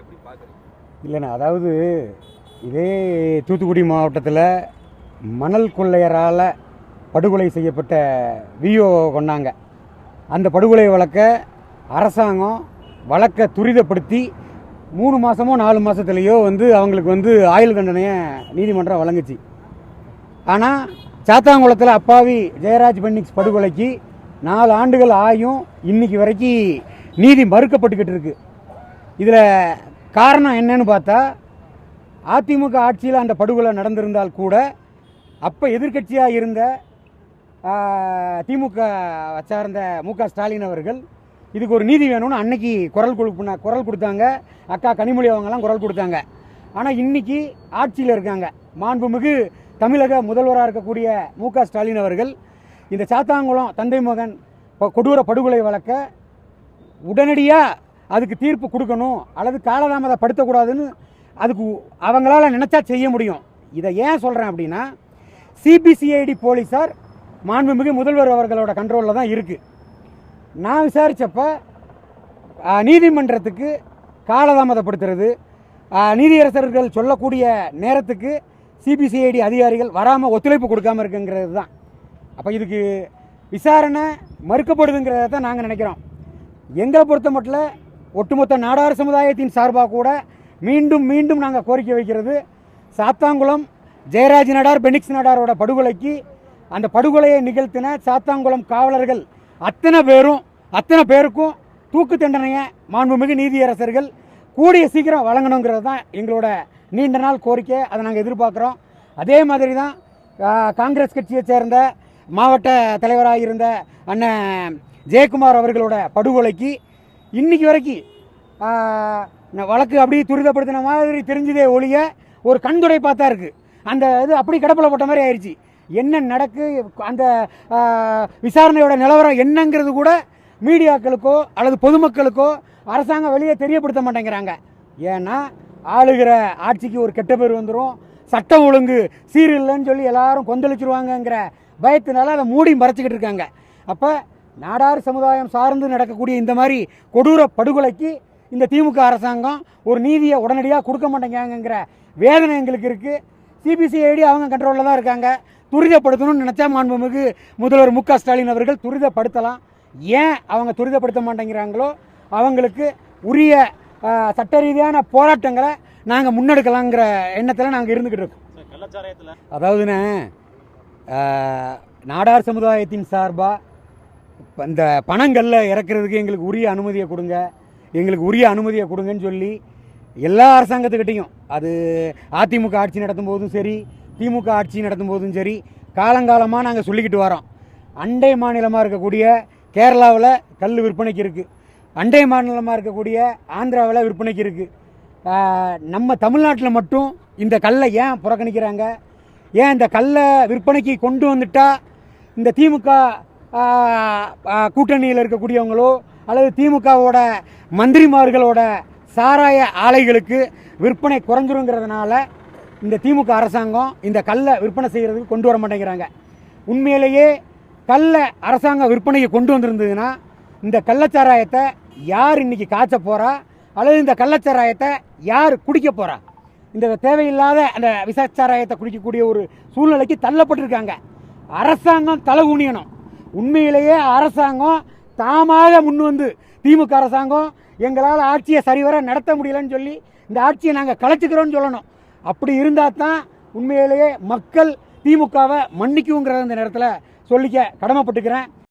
எப்படி இல்லைண்ணா அதாவது இதே தூத்துக்குடி மாவட்டத்தில் மணல் கொள்ளையரால் படுகொலை செய்யப்பட்ட விஓ கொண்டாங்க. அந்த படுகொலை வழக்க அரசாங்கம் வழக்கை துரிதப்படுத்தி மூணு மாதமோ நாலு மாதத்துலேயோ வந்து அவங்களுக்கு வந்து ஆயுள் தண்டனையை நீதிமன்றம் வழங்குச்சு. ஆனால் சாத்தாங்குளத்தில் அப்பாவி ஜெயராஜ் பென்னிக்ஸ் படுகொலைக்கு நாலு ஆண்டுகள் ஆயும் இன்னைக்கு வரைக்கும் நீதி மறுக்கப்பட்டுக்கிட்டு இருக்குது இதில் காரணம் என்னன்னு பார்த்தா அதிமுக ஆட்சியில் அந்த படுகொலை நடந்திருந்தால் கூட அப்போ எதிர்க்கட்சியாக இருந்த திமுக சார்ந்த மு க ஸ்டாலின் அவர்கள் இதுக்கு ஒரு நீதி வேணும்னு அன்னைக்கு குரல் கொடுப்பின குரல் கொடுத்தாங்க. அக்கா கனிமொழி அவங்கெல்லாம் குரல் கொடுத்தாங்க. ஆனால் இன்னைக்கு ஆட்சியில் இருக்காங்க. மாண்புமிகு தமிழக முதல்வராக இருக்கக்கூடிய மு க ஸ்டாலின் அவர்கள் இந்த சாத்தாங்குளம் தந்தை மகன் கொடூர படுகொலை வழக்க உடனடியாக அதுக்கு தீர்ப்பு கொடுக்கணும் அல்லது காலதாமதப்படுத்தக்கூடாதுன்னு அதுக்கு அவங்களால நினச்சா செய்ய முடியும். இதை ஏன் சொல்கிறேன் அப்படின்னா சிபிசிஐடி போலீஸார் மாண்புமிகு முதல்வர் அவர்களோட கண்ட்ரோலில் தான் இருக்குது நான் விசாரித்தப்ப நீதிமன்றத்துக்கு காலதாமதப்படுத்துறது நீதியரசர்கள் சொல்லக்கூடிய நேரத்துக்கு சிபிசிஐடி அதிகாரிகள் வராமல் ஒத்துழைப்பு கொடுக்காம இருக்குங்கிறது தான். அப்போ இதுக்கு விசாரணை மறுக்கப்படுதுங்கிறத தான் நாங்கள் நினைக்கிறோம். எங்களை பொறுத்த மட்டும் ஒட்டுமொத்த நாடார் சமுதாயத்தின் சார்பாக கூட மீண்டும் மீண்டும் நாங்கள் கோரிக்கை வைக்கிறது. சாத்தாங்குளம் ஜெயராஜ் நடார் பெனிக்ஸ் நடாரோட படுகொலைக்கு அந்த படுகொலையை நிகழ்த்தின சாத்தாங்குளம் காவலர்கள் அத்தனை பேரும் அத்தனை பேருக்கும் தூக்கு தண்டனையை மாண்புமிகு நீதியரசர்கள் கூடிய சீக்கிரம் வழங்கணுங்கிறது தான் எங்களோட நீண்ட நாள் கோரிக்கை. அதை நாங்கள் எதிர்பார்க்குறோம். அதே மாதிரி தான் காங்கிரஸ் கட்சியை சேர்ந்த மாவட்ட தலைவராக இருந்த அண்ணன் ஜெயக்குமார் அவர்களோட படுகொலைக்கு இன்னைக்கு வரைக்கும் வழக்கு அப்படியே துரிதப்படுத்தின மாதிரி தெரிஞ்சதே ஒழிய ஒரு கண்துடை பார்த்தா இருக்குது அந்த இது அப்படி கடப்பில் போட்ட மாதிரி ஆயிடுச்சு என்ன நடக்கு அந்த விசாரணையோட நிலவரம் என்னங்கிறது கூட மீடியாக்களுக்கோ அல்லது பொதுமக்களுக்கோ அரசாங்கம் வெளியே தெரியப்படுத்த மாட்டேங்கிறாங்க. ஏன்னா ஆளுகிற ஆட்சிக்கு ஒரு கெட்ட பேர் வந்துடும் சட்டம் ஒழுங்கு சீரில்லைன்னு சொல்லி எல்லாரும் கொந்தளிச்சிருவாங்கங்கிற பயத்தினால அதை மூடி மறைச்சிக்கிட்டு இருக்காங்க. அப்போ நாடார் சமுதாயம் சார்ந்து நடக்கக்கூடிய இந்த மாதிரி கொடூர படுகொலைக்கு இந்த திமுக அரசாங்கம் ஒரு நீதியை உடனடியாக கொடுக்க மாட்டேங்கிறாங்கங்கிற வேதனை எங்களுக்கு இருக்குது சிபிசிஐடி அவங்க கண்ட்ரோலில் தான் இருக்காங்க. துரிதப்படுத்தணும்னு நினச்சா மாண்புமிகு முதல்வர் மு க ஸ்டாலின் அவர்கள் துரிதப்படுத்தலாம். ஏன் அவங்க துரிதப்படுத்த மாட்டேங்கிறாங்களோ அவங்களுக்கு உரிய ஆஹ், சட்ட ரீதியான போராட்டங்களை நாங்கள் முன்னெடுக்கலாங்கிற எண்ணத்தில் நாங்கள் இருந்துக்கிட்டு இருக்கோம். அதாவதுண்ணே நாடார் சமுதாயத்தின் சார்பாக இந்த பணங்களில் இறக்குறதுக்கு எங்களுக்கு உரிய அனுமதியை கொடுங்க. எங்களுக்கு உரிய அனுமதியை கொடுங்கன்னு சொல்லி எல்லா அரசாங்கத்துக்கிட்டையும் அது அதிமுக ஆட்சி நடத்தும் போதும் சரி திமுக ஆட்சி நடத்தும் போதும் சரி காலங்காலமாக நாங்கள் சொல்லிக்கிட்டு வரோம். அண்டை மாநிலமாக இருக்கக்கூடிய கேரளாவில் கல் விற்பனைக்கு இருக்குது அண்டை மாநிலமாக இருக்கக்கூடிய ஆந்திராவில் விற்பனைக்கு இருக்குது நம்ம தமிழ்நாட்டில் மட்டும் இந்த கல்லை ஏன் புறக்கணிக்கிறாங்க? ஏன் இந்த கல்லை விற்பனைக்கு கொண்டு வந்துட்டால் இந்த திமுக கூட்டணியில் இருக்கக்கூடியவங்களோ அல்லது திமுகவோட மந்திரிமார்களோட சாராய ஆலைகளுக்கு விற்பனை குறைஞ்சிருங்கிறதுனால இந்த திமுக அரசாங்கம் இந்த கல்லை விற்பனை செய்கிறதுக்கு கொண்டு வர மாட்டேங்கிறாங்க. உண்மையிலேயே கல்லை அரசாங்கம் விற்பனைக்கு கொண்டு வந்திருந்ததுன்னா இந்த கள்ளச்சாராயத்தை யார் இன்னைக்கு காய்ச்ச போகிறா அல்லது இந்த கள்ளச்சாராயத்தை யார் குடிக்க போகிறா இந்த தேவையில்லாத அந்த விசாச்சாராயத்தை குடிக்கக்கூடிய ஒரு சூழ்நிலைக்கு தள்ளப்பட்டிருக்காங்க. அரசாங்கம் தலை ஊனியணும். உண்மையிலேயே அரசாங்கம் தாமாக முன் வந்து திமுக அரசாங்கம் எங்களால் ஆட்சியை சரிவர நடத்த முடியலன்னு சொல்லி இந்த ஆட்சியை நாங்கள் கலைச்சிக்கிறோன்னு சொல்லணும். அப்படி இருந்தால் தான் உண்மையிலேயே மக்கள் திமுகவை மன்னிக்குங்கிறத இந்த நேரத்தில் சொல்லிக்க கடமைப்பட்டுக்கிறேன்.